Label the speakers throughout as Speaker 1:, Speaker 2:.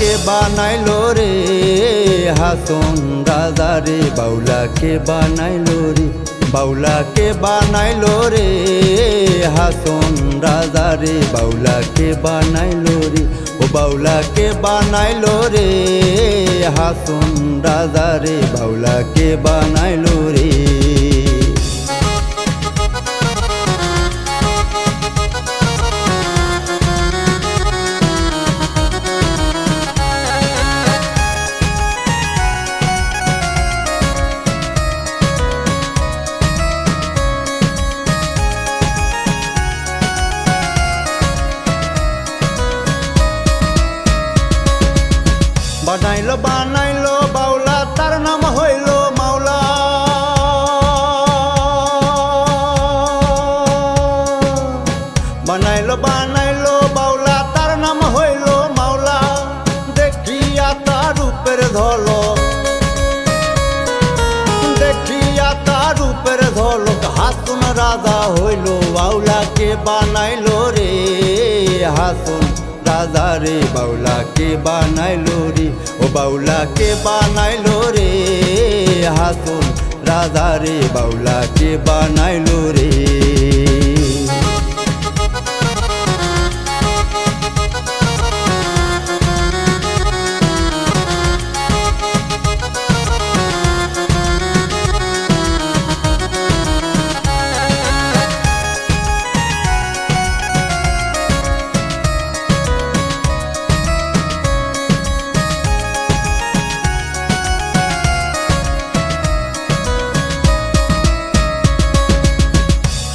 Speaker 1: বানাইলো রে হাসন রাজা রে, বাউলাকে বানাইলো রে, বাউলাকে বানাইলো রে হাসন রাজা রে, বাউলাকে বানাইলো রে, ও বাউলাকে বানাইলো রে হাসন রাজা রে, বাউলাকে বানাইলো রে। বানাইলো বাউলা, তার নাম হইল মাওলা। বানাইলো বানাইলো বাউলা, তার নাম হইল মাওলা। দেখিয়া তার উপের ধলক দেখিয়া তার উপের ধলক হাসুন রাজা হইল, বাউলাকে বানাইলো রে হাসুন। রাজা রে বাউলাকে বানাইলো রে। ও বাউলাকে বানাইলো রে। হাসুন রাজা রে বাউলাকে বানাইলো রে।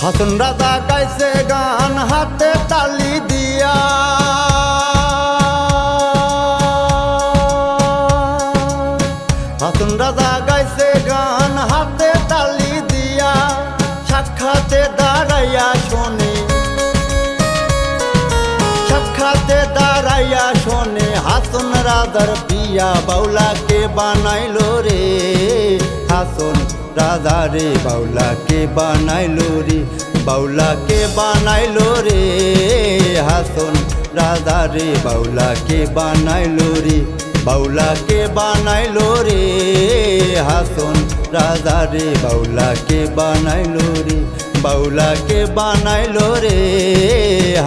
Speaker 1: হাসন রাজা গাইছে গান হাতে তালি দিয়া হাসন রাজা গাইছে গান হাতে তালি দিয়া সাক্ষাতে দাঁড়াইয়া শোনে সাক্ষাতে দাঁড়াইয়া শোনে হাসন রাজার পিয়া বাউলাকে বানাইলো রে হাসন রাজা রে বাউলাকে বানাইলো রে, বাউলাকে বানাইলো রে, হাসন রাজা রে বাউলাকে বানাইলো রে, বাউলাকে বানাইলো রে, হাসন রাজা রে বাউলাকে বানাইলো রে, বাউলাকে বানাইলো রে,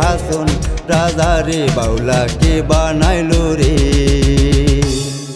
Speaker 1: হাসন রাজা রে বাউলাকে বানাইলো রে।